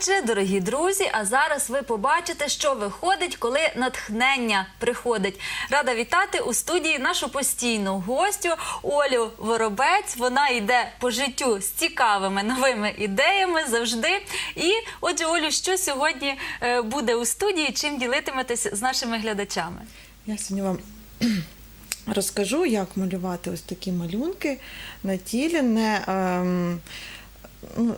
Отже, дорогі друзі, а зараз ви побачите, що виходить, коли натхнення приходить. Рада вітати у студії нашу постійну гостю Олю Воробець. Вона йде по життю з цікавими новими ідеями завжди. І отже, Олю, що сьогодні е, буде у студії? Чим ділитиметесь з нашими глядачами? Я сьогодні вам розкажу, як малювати ось такі малюнки на тілі, не, ем,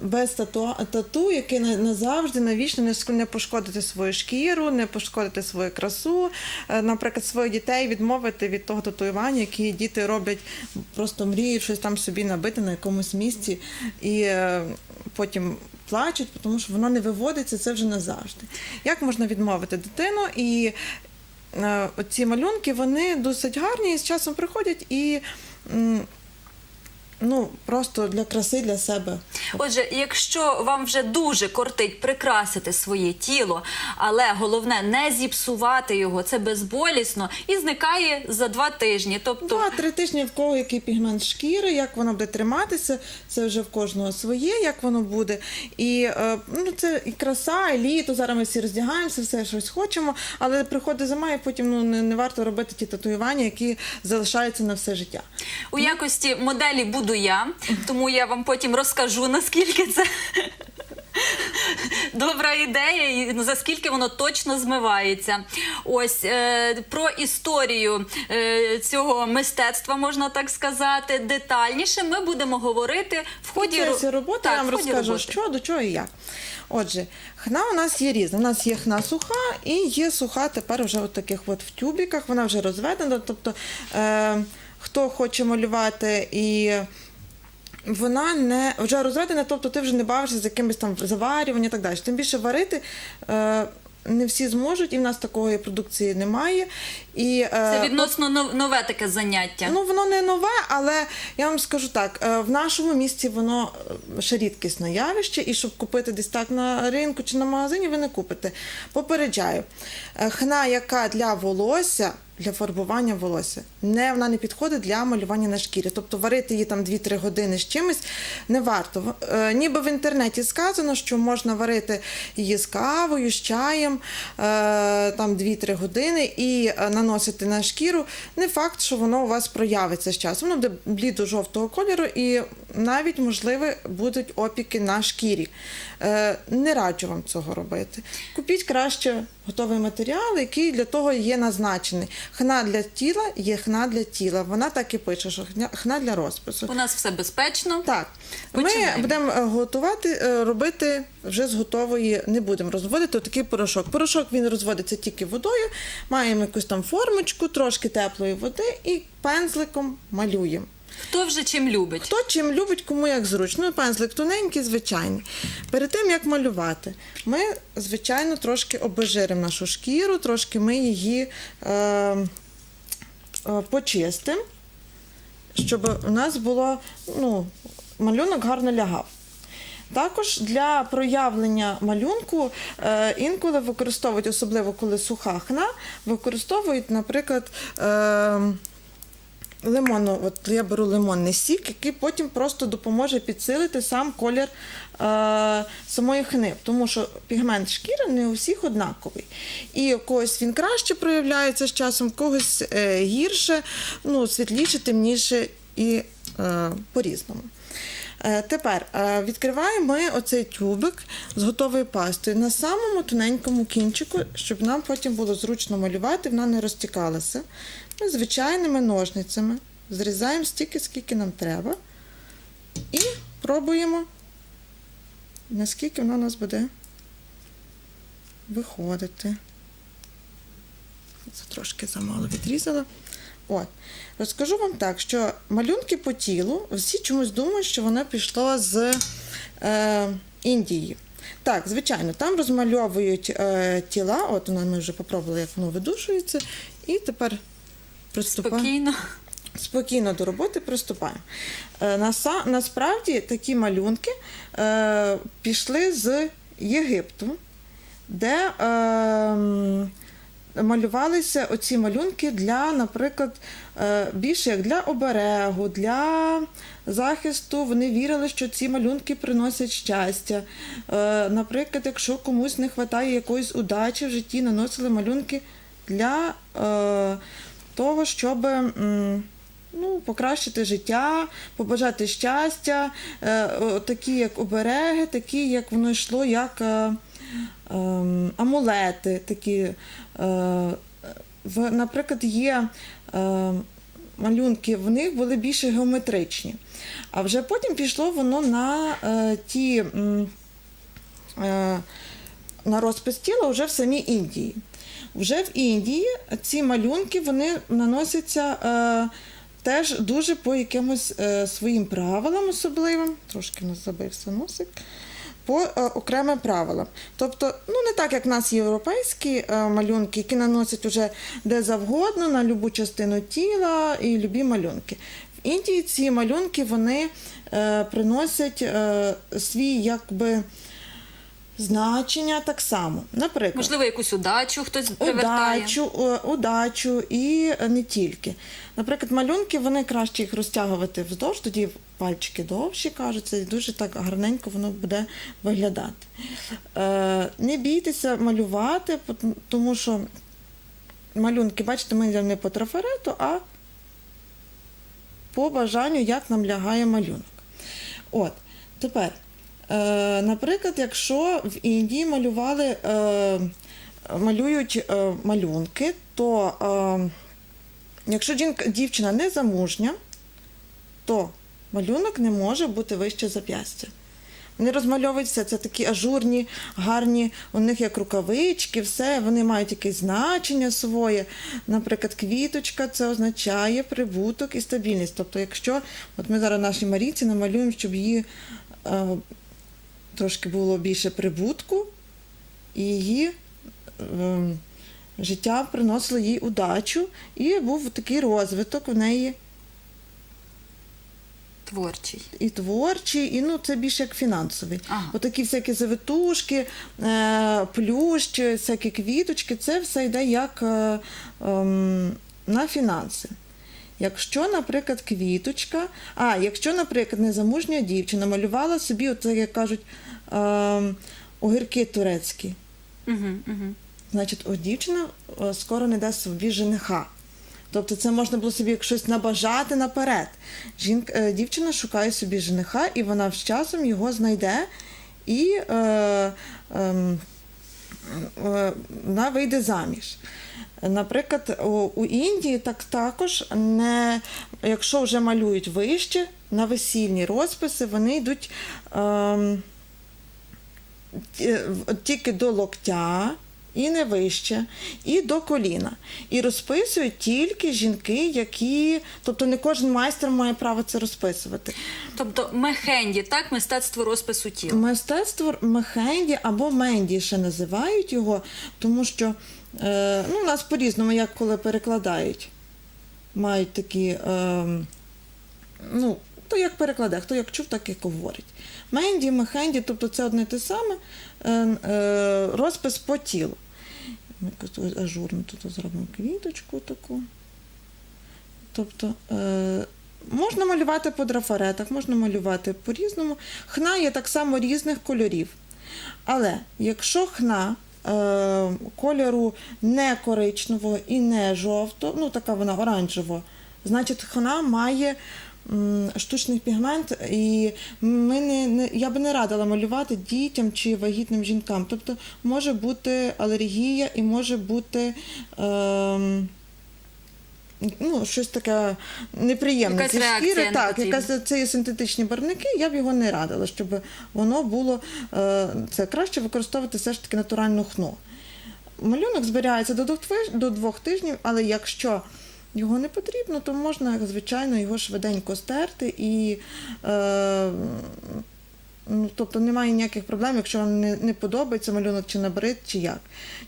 без тату, тату, яке назавжди, навічно не, пошкодити свою шкіру, не пошкодити свою красу. Е, Наприклад, своїх дітей відмовити від того татуювання, які діти роблять, просто мріють щось там собі набити на якомусь місці і е, потім. Плачуть, тому що воно не виводиться, це вже назавжди. Як можна відмовити дитину? І е, ці малюнки вони досить гарні і з часом приходять і ну, просто для краси для себе. Отже, якщо вам вже дуже кортить прикрасити своє тіло, але головне не зіпсувати його, це безболісно і зникає за два тижні. Тобто, Два-три тижні в кого який пігмент шкіри, як воно буде триматися, це вже в кожного своє, як воно буде. І е, ну, це і краса, і літо. Зараз ми всі роздягаємося, все щось хочемо, але приходить зима, і потім ну, не, не варто робити ті татуювання, які залишаються на все життя. у якості моделі буду я, тому я вам потім розкажу, наскільки це. Добра ідея, і за скільки воно точно змивається. Ось е, про історію е, цього мистецтва, можна так сказати, детальніше ми будемо говорити в ході роботи Так, я вам розкажу, роботи. що до чого і як. Отже, хна у нас є різна. У нас є хна суха і є суха тепер вже от таких от в тюбіках. Вона вже розведена. Тобто, е, хто хоче малювати і. Вона не вже розведена, тобто ти вже не бавишся з якимось там заварюванням і так далі. Тим більше варити е, не всі зможуть, і в нас такої продукції немає. І, е, Це відносно нов- нове таке заняття. Ну, воно не нове, але я вам скажу так: е, в нашому місті воно е, ще рідкісне явище, і щоб купити десь так на ринку чи на магазині, ви не купите. Попереджаю, Е, хна, яка для волосся. Для фарбування волосся не вона не підходить для малювання на шкірі. Тобто варити її там 2-3 години з чимось не варто. Е, ніби в інтернеті сказано, що можна варити її з кавою, з чаєм е, там 2-3 години і е, наносити на шкіру. Не факт, що воно у вас проявиться з часом. Воно буде блідо-жовтого кольору і навіть, можливо, будуть опіки на шкірі. Е, не раджу вам цього робити. Купіть краще готовий матеріал, який для того є назначений. Хна для тіла є хна для тіла. Вона так і пише, що хна для розпису. У нас все безпечно. Так, ми будемо е, готувати, е, робити вже з готової, не будемо розводити такий порошок. Порошок він розводиться тільки водою. Маємо якусь там формочку, трошки теплої води і пензликом малюємо. Хто вже чим любить? Хто чим любить, кому як зручно. Ну, Пензлик тоненький, звичайний. Перед тим як малювати, ми, звичайно, трошки обезжиримо нашу шкіру, трошки ми її е, е, почистимо, щоб у нас було ну, малюнок гарно лягав. Також для проявлення малюнку е, інколи використовують, особливо коли суха хна, використовують, наприклад, лимонну, от я беру лимонний сік, який потім просто допоможе підсилити сам колір е, самої хни, тому що пігмент шкіри не у всіх однаковий. І у когось він краще проявляється з часом, у когось е, гірше, ну, світліше, темніше і е, по-різному. Е, Тепер е, відкриваємо ми оцей тюбик з готовою пастою на самому тоненькому кінчику, щоб нам потім було зручно малювати, вона не розтікалася. Ми звичайними ножницями зрізаємо стільки, скільки нам треба, і пробуємо, наскільки вона у нас буде виходити. Це трошки замало відрізала. От. Розкажу вам так, що малюнки по тілу, всі чомусь думають, що воно пішло з е, Індії. Так, звичайно, там розмальовують е, тіла. От нас ми вже попробували, як воно видушується. І тепер приступаємо. Спокійно. Спокійно до роботи приступаємо. Е, насправді такі малюнки е, пішли з Єгипту, де е, малювалися оці малюнки для, наприклад, е, більше як для оберегу, для захисту. Вони вірили, що ці малюнки приносять щастя. Е, Наприклад, якщо комусь не вистачає якоїсь удачі в житті, наносили малюнки для е, того, щоб. Ну, покращити життя, побажати щастя, такі як обереги, такі, як воно йшло, як амулети. Такі, е, наприклад, є е, малюнки, в них були більше геометричні. А вже потім пішло воно на е, ті на розпис тіла вже в самій Індії. Вже в Індії ці малюнки вони наносяться е, теж дуже по якимось е, своїм правилам особливим. Трошки нас забився носик. По е, окремим правилам. Тобто, ну не так, як в нас європейські е, малюнки, які наносять уже де завгодно, на любу частину тіла і любі малюнки. В Індії ці малюнки вони е, приносять свій якби. Значення так само. Наприклад, Можливо, якусь удачу хтось привертає. удачу, е, удачу і е, не тільки. Наприклад, малюнки вони краще їх розтягувати вздовж, тоді пальчики довші кажуться, і дуже так гарненько воно буде виглядати. Е, не бійтеся малювати, пот- тому що малюнки, бачите, ми йдемо не по трафарету, а по бажанню, як нам лягає малюнок. От, тепер, наприклад, якщо в Індії малювали, е, малюють е, малюнки, то е, якщо жінка, дівчина не замужня, то малюнок не може бути вище зап'ястя. Вони розмальовують все, це такі ажурні, гарні, у них як рукавички, все, вони мають якесь значення своє. Наприклад, квіточка це означає прибуток і стабільність. Тобто, якщо от ми зараз нашій Марійці намалюємо, щоб її е, трошки було більше прибутку, і її е, життя приносило їй удачу, і був такий розвиток в неї Творчий. і творчий, і ну це більше як фінансовий. Ага. Отакі всякі завитушки, е, плющ, всякі квіточки, це все йде як е, ем, на фінанси. Якщо, наприклад, квіточка, а якщо, наприклад, незамужня дівчина малювала собі, оце, як кажуть, ем, огірки турецькі, Угу, угу. значить, о, дівчина е, скоро не дасть собі жениха. Тобто це можна було собі щось набажати наперед. Жінка, е, дівчина шукає собі жениха, і вона з часом його знайде, і е, ем, е, вона вийде заміж. Наприклад, у, Індії так також не, якщо вже малюють вище на весільні розписи, вони йдуть ем, тільки до локтя. І не вище, і до коліна. І розписують тільки жінки, які. Тобто не кожен майстер має право це розписувати. Тобто мехенді, так, мистецтво розпису тіла. Мистецтво мехенді або менді ще називають його, тому що е, ну, у нас по-різному, як коли перекладають, мають такі. Е, ну, то як перекладе, хто як чув, так і говорить. Менді, мехенді, тобто це одне те саме е, е, розпис по тілу. Ажурно тут зробимо квіточку таку. Тобто е, можна малювати по трафаретах, можна малювати по-різному. Хна є так само різних кольорів. Але якщо хна кольору не коричневого і не жовтого, ну така вона оранжево, значить хна має штучний пігмент, і ми не, не, я би не радила малювати дітям чи вагітним жінкам. Тобто може бути алергія і може бути. Е, Ну, щось таке неприємне Якась зі реакція шкіри. Так, якась це є синтетичні барвники, я б його не радила, щоб воно було е, це краще використовувати все ж таки натуральну хну. Малюнок зберігається до двох тижнів, але якщо його не потрібно, то можна, звичайно, його швиденько стерти і е, Ну, тобто немає ніяких проблем, якщо вам не, не подобається малюнок чи набрид, чи як.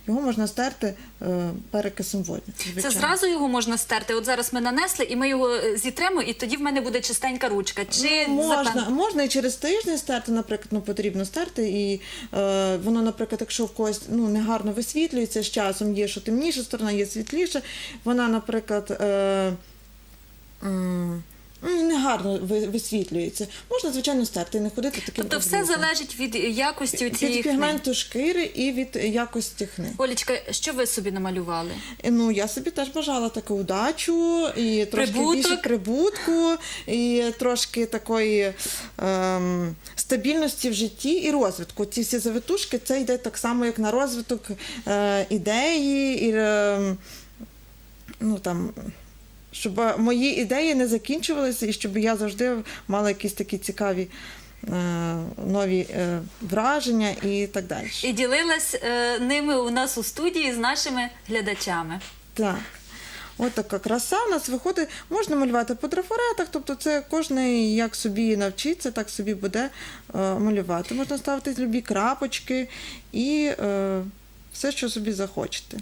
Його можна стерти е, перекисом води. Це зразу його можна стерти. От зараз ми нанесли, і ми його е, зітремо, і тоді в мене буде чистенька ручка. Чи Ну, можна, запен- можна і через тиждень стерти, наприклад, ну потрібно стерти, і е, воно, наприклад, якщо в когось ну, негарно висвітлюється з часом, є що темніша сторона, є світліша, вона, наприклад, е, ну, негарно ви- висвітлюється. Можна, звичайно, стерти не ходити таким Тобто все облізом. залежить від якості цієї від пігменту шкіри і від якості хни. Олічка, що ви собі намалювали? Ну, я собі теж бажала таку удачу, і трошки Прибуток. більше прибутку, і трошки такої ем, стабільності в житті і розвитку. Ці всі завитушки це йде так само, як на розвиток е, ідеї, і, ем, ну, там, щоб мої ідеї не закінчувалися, і щоб я завжди мала якісь такі цікаві е, нові е, враження і так далі. І ділилась е, ними у нас у студії з нашими глядачами. Так. От така краса у нас виходить. Можна малювати по трафаретах, тобто це кожен як собі навчиться, так собі буде е, малювати. Можна ставити любі крапочки і е, все, що собі захочете.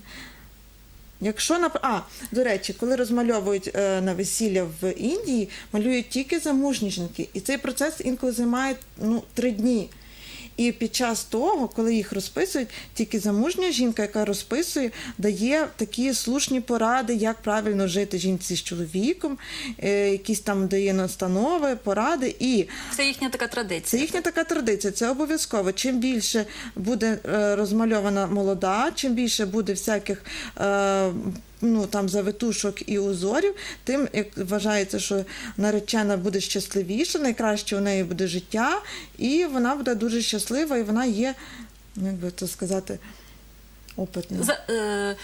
Якщо на А, до речі, коли розмальовують е, на весілля в Індії, малюють тільки замужні жінки. І цей процес інколи займає ну, три дні. І під час того, коли їх розписують, тільки замужня жінка, яка розписує, дає такі слушні поради, як правильно жити жінці з чоловіком, е, якісь там дає настанови, поради. І Це їхня така це традиція. їхня така традиція, це обов'язково. Чим більше буде е, розмальована молода, чим більше буде всяких е, ну, там, завитушок і узорів, тим як вважається, що наречена буде щасливіша, найкраще у неї буде життя, і вона буде дуже щаслива, і вона є, як би це сказати, опитна. За, е, е,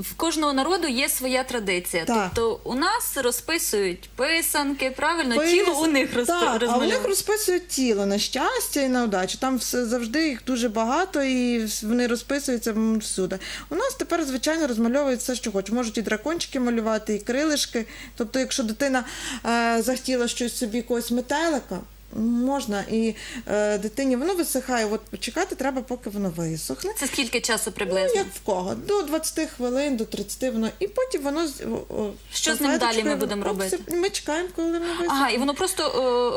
в кожного народу є своя традиція. Так. Тобто у нас розписують писанки, правильно, Пис- тіло у них розп... так, а у них розписують тіло на щастя і на удачу. Там все завжди їх дуже багато, і вони розписуються всюди. У нас тепер, звичайно, розмальовують все, що хочуть. Можуть і дракончики малювати, і крилишки. Тобто, якщо дитина е, захотіла щось собі якогось метелика. Можна і е, дитині воно висихає. От чекати треба, поки воно висохне. Це скільки часу Ну, приблизно? як в кого? До 20 хвилин, до 30 воно, і потім воно о, о, Що з ним далі ми будемо робити? Ми чекаємо, коли воно висохне. Ага, і воно просто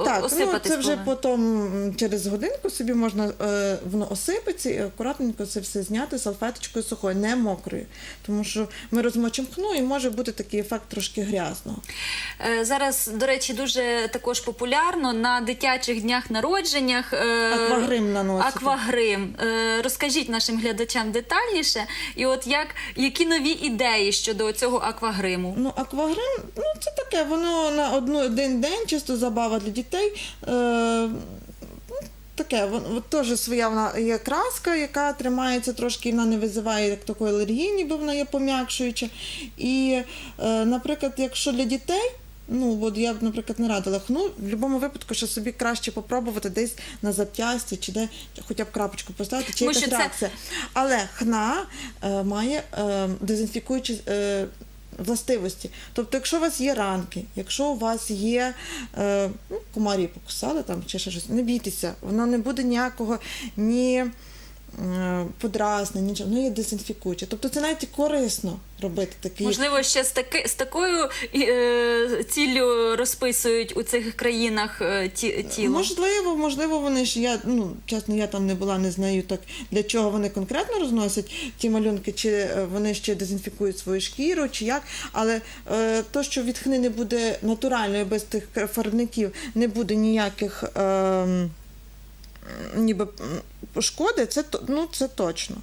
е, Так, ну це вже потім через годинку собі можна е, воно осипеться і акуратненько це все зняти салфеточкою сухою, не мокрою. Тому що ми розмочимо хну і може бути такий ефект трошки грязного. Е, Зараз, до речі, дуже також популярно на дитячих днях народженнях. е, Аквагрим наносити. Аквагрим. Е, Розкажіть нашим глядачам детальніше, і от як які нові ідеї щодо цього аквагриму? Ну, аквагрим, ну це таке, воно на одну один день, чисто забава для дітей. Е, ну, Таке, вон- от теж своя вона є краска, яка тримається трошки, вона не визиває як такої алергії, ніби вона є пом'якшуюча. І, е, наприклад, якщо для дітей, ну от я б, наприклад, не радила хну, в будь-якому випадку, що собі краще попробувати десь на зап'ясті чи де хоча б крапочку поставити, чи Тому якась що це- реакція. Але хна е, має е, дезінфікуючі. Е, Властивості. Тобто, якщо у вас є ранки, якщо у вас є е, ну, комарі покусали там чи ще щось, не бійтеся, воно не буде ніякого ні е, подразнення, нічого, воно є дезінфікуюче. Тобто це навіть і корисно робити такі. Можливо, ще з, таки, з такою е, ціллю розписують у цих країнах е, ті, тіло. Можливо, можливо, вони ж я ну чесно, я там не була, не знаю так для чого вони конкретно розносять ті малюнки, чи е, вони ще дезінфікують свою шкіру, чи як. Але е, то, що від хни не буде натуральної без тих фарбників, не буде ніяких е, ніби шкоди, це ну це точно.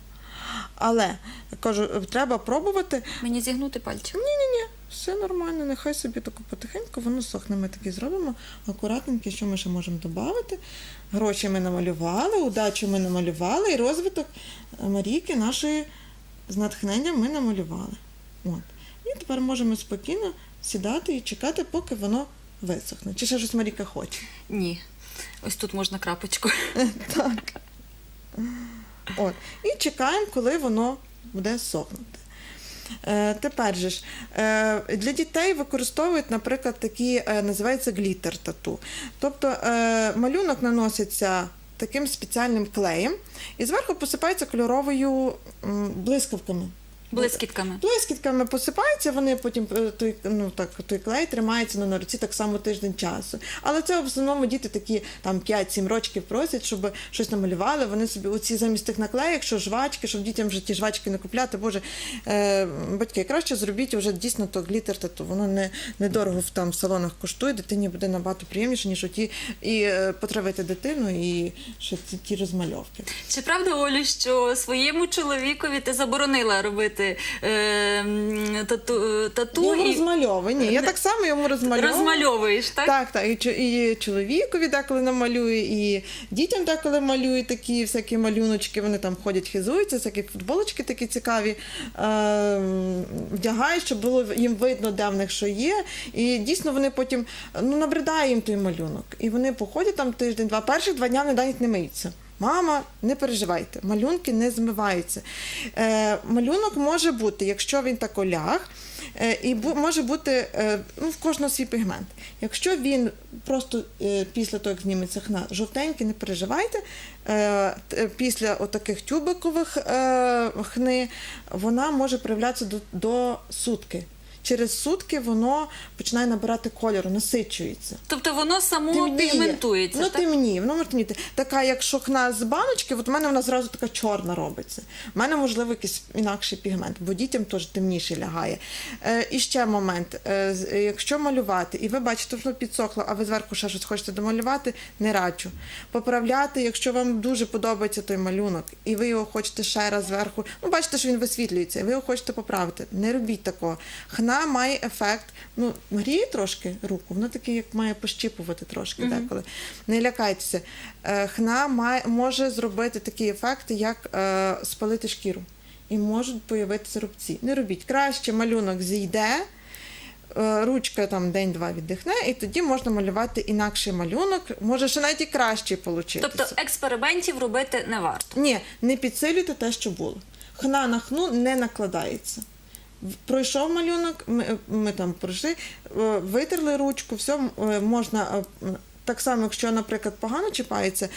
Але кажу, треба пробувати. Мені зігнути пальчик. Ні, ні, ні, все нормально, нехай собі таку потихеньку, воно сохне. Ми такі зробимо акуратненькі, що ми ще можемо додати. Гроші ми намалювали, удачу ми намалювали, і розвиток е, Марійки нашої з натхненням ми намалювали. От. І тепер можемо спокійно сідати і чекати, поки воно висохне. Чи ще щось Марійка хоче? Ні. Ось тут можна крапочку. Так. От. І чекаємо, коли воно буде сохнути. Е, тепер же ж е, для дітей використовують, наприклад, такі е, називається глітер тату. Тобто е, малюнок наноситься таким спеціальним клеєм і зверху посипається кольоровою м, блискавками. Блискітками. Блискітками посипаються, вони потім е, той, ну, так, той клей тримається на руці так само тиждень часу. Але це в основному діти такі там 5-7 років просять, щоб щось намалювали. Вони собі оці замість тих наклеїк, що жвачки, щоб дітям вже ті жвачки не купляти. Боже, е, батьки, краще зробіть вже дійсно то глітер тату. Воно не недорого в там в салонах коштує, дитині буде набагато приємніше, ніж оті і е, потравити дитину, і ще ці ті розмальовки. Чи правда, Олю, що своєму чоловікові ти заборонила робити е, м, тату, тату Йому і розмальовує. Ні, я так само йому розмальовую. розмальовуєш, так? Так, так, і, чоловікові деколи намалює, і дітям деколи малює такі всякі малюночки, вони там ходять, хизуються, всякі футболочки такі цікаві, е, вдягають, щоб було їм видно, де в них що є. І дійсно вони потім ну, набридає їм той малюнок. І вони походять там тиждень-два. Перших два дня вони навіть не миються. Мама, не переживайте, малюнки не змиваються. Е, малюнок може бути, якщо він так оляг, е, і бу, може бути е, ну, в кожного свій пігмент. Якщо він просто е, після того, як зніметься хна, жовтенький, не переживайте. Е, після отаких тюбикових е, хни вона може проявлятися до, до сутки. Через сутки воно починає набирати кольору, насичується. Тобто воно само Темніє. пігментується. Ну, так? темніє, воно може темніти. Така, як шохна з баночки, от у мене вона зразу така чорна робиться. У мене, можливо, якийсь інакший пігмент, бо дітям теж темніший лягає. Е, і ще момент. Е, е, якщо малювати, і ви бачите, що воно підсохло, а ви зверху ще щось хочете домалювати, не раджу. Поправляти, якщо вам дуже подобається той малюнок, і ви його хочете ще раз зверху, ну бачите, що він висвітлюється, і ви його хочете поправити. Не робіть такого. Хна має ефект, ну, гріє трошки руку, воно таке, як має пощіпувати трошки деколи. Не лякайтеся. Е, Хна має, може зробити такі ефекти, як е, спалити шкіру. І можуть появитися рубці. Не робіть. Краще малюнок зійде, е, ручка там день-два віддихне, і тоді можна малювати інакший малюнок. Може, ще навіть і кращий получитися. Тобто експериментів робити не варто. Ні, не підсилюйте те, що було. Хна на хну не накладається. Пройшов малюнок, ми, ми там пройшли, е, витерли ручку, все е, можна. е, Так само, якщо, наприклад, погано чіпається,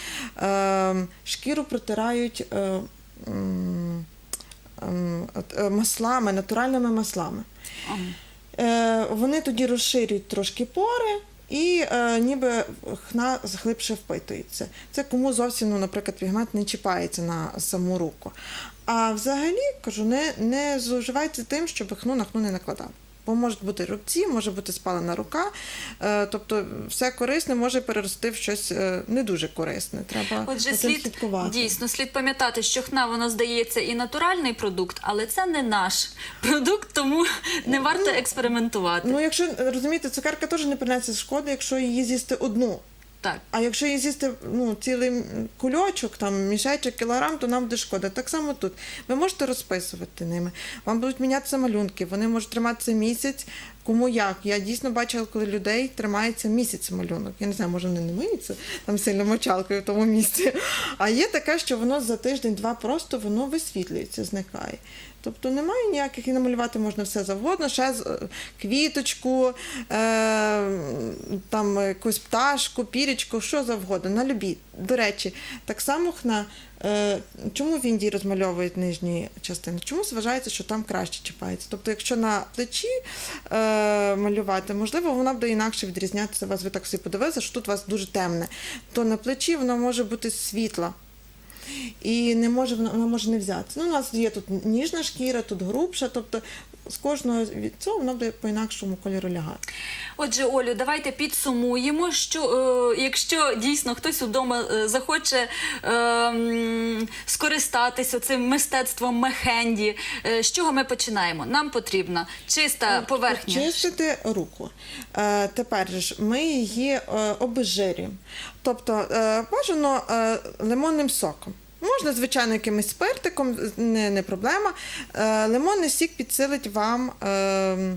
шкіру протирають ем, маслами, натуральними маслами. Вони тоді розширюють трошки пори. І е, ніби хна глибше впитується. Це кому зовсім, ну, наприклад, пігмент не чіпається на саму руку. А взагалі, кажу, не, не зловживайте тим, щоб хну на хну не накладав. Бо можуть бути рубці, може бути спалена рука. Е, тобто все корисне може перерости в щось е, не дуже корисне. Треба Отже, слід слідкувати. дійсно слід пам'ятати, що хна вона здається і натуральний продукт, але це не наш продукт, тому не варто експериментувати. Ну, якщо розумієте, цукерка теж не принесе шкоди, якщо її з'їсти одну. Так. А якщо її з'їсти ну, цілий кульочок, там мішечок, кілограм, то нам буде шкода. Так само тут. Ви можете розписувати ними. Вам будуть мінятися малюнки, вони можуть триматися місяць. Кому як? Я дійсно бачила, коли людей тримається місяць малюнок. Я не знаю, може вони не миються там сильно мочалкою в тому місці. А є таке, що воно за тиждень-два просто воно висвітлюється, зникає. Тобто немає ніяких і намалювати можна все завгодно, ще е, квіточку, е, там якусь пташку, пірічку, що завгодно, на любі. До речі, так само хна. Е, чому в Індії розмальовують нижні частини? Чому вважається, що там краще чіпається? Тобто, якщо на плечі малювати, можливо, вона буде інакше відрізнятися вас. Ви так собі подивилися, що тут у вас дуже темне, то на плечі вона може бути світла. І не може вона, може не взяти. Ну, у нас є тут ніжна шкіра, тут грубша, тобто з кожного від цього вона буде по інакшому кольору лягати. Отже, Олю, давайте підсумуємо, що е, якщо дійсно хтось удома е, захоче е, скористатися цим мистецтвом мехенді, е, з чого ми починаємо? Нам потрібна чиста поверхня. Чистити руку. Е, тепер ж ми її е, обезжирюємо. Тобто е, бажано е, лимонним соком. Можна, звичайно, якимось спиртиком, не, не проблема. Е, лимонний сік підсилить вам. Е,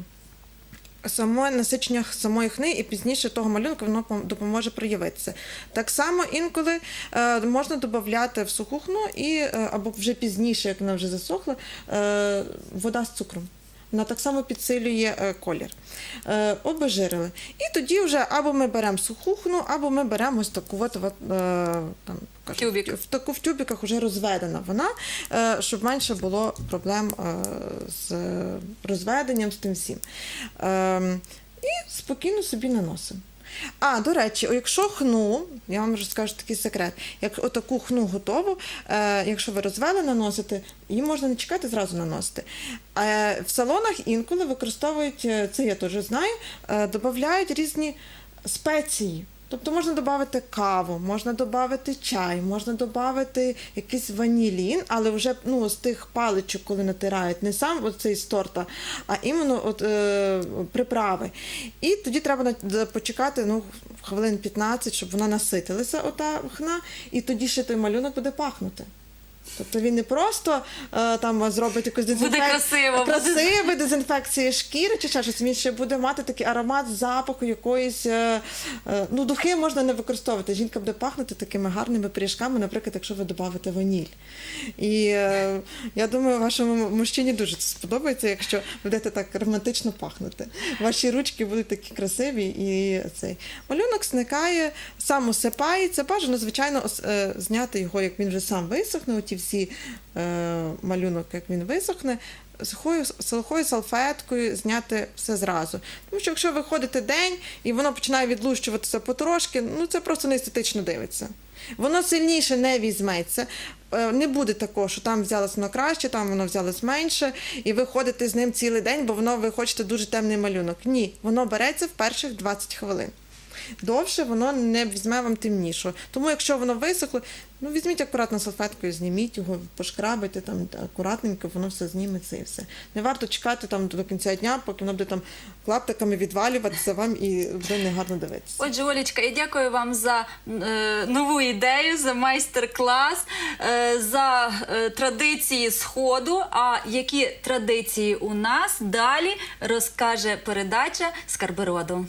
Саме насичення самої хни і пізніше того малюнку воно допоможе проявитися. Так само інколи е, можна додати в суху хну і, е, або вже пізніше, як вона вже засохла, вода з цукром. Вона так само підсилює е, колір. Е, обезжирили. І тоді вже або ми беремо сухухну, або ми беремо ось таку от, от, е, там, кажу, в таку в тюбіках вже розведена вона, щоб менше було проблем з розведенням, з тим всім. Е, і спокійно собі наносимо. А, до речі, якщо хну, я вам розкажу такий секрет, як отаку хну готову, е, якщо ви розвели наносите, її можна не чекати, зразу наносити. Е, в салонах інколи використовують, е, це я теж знаю, е, додають різні спеції. Тобто можна додати каву, можна додати чай, можна додати якийсь ванілін, але вже ну, з тих паличок, коли натирають, не сам оцей з торта, а іменно от, е, приправи. І тоді треба почекати ну, хвилин 15, щоб вона наситилася, ота хна, і тоді ще той малюнок буде пахнути. Тобто він не просто е, там зробить якусь дезінфекцію. красиво, дезінфекції шкіри чи ще щось. Він ще буде мати такий аромат запаху якоїсь. е, е, ну, духи можна не використовувати. Жінка буде пахнути такими гарними пиріжками, наприклад, якщо ви додавите ваніль. І е, я думаю, вашому мужчині дуже це сподобається, якщо будете так романтично пахнути. Ваші ручки будуть такі красиві, і цей малюнок зникає, сам осипається. Бажано, звичайно, е, зняти його, як він вже сам висохне. Всі е, малюнок, як він висохне. Сухою сухою салфеткою зняти все зразу. Тому що якщо ви ходите день і воно починає відлущуватися потрошки, ну це просто не естетично дивиться. Воно сильніше не візьметься. Е, Не буде такого, що там взялось воно краще, там воно взялось менше, і ви ходите з ним цілий день, бо воно ви хочете дуже темний малюнок. Ні, воно береться в перших 20 хвилин. Довше воно не візьме вам темнішого. Тому якщо воно висохло, ну візьміть акуратно салфеткою, зніміть його, пошкрабайте там акуратненько, воно все зніметься і все. Не варто чекати там до кінця дня, поки воно буде там клаптиками відвалюватися вам і буде негарно дивитися. Отже, Олічка, я дякую вам за е, нову ідею, за майстер-клас, е, за е, традиції сходу. А які традиції у нас далі розкаже передача Скарби роду.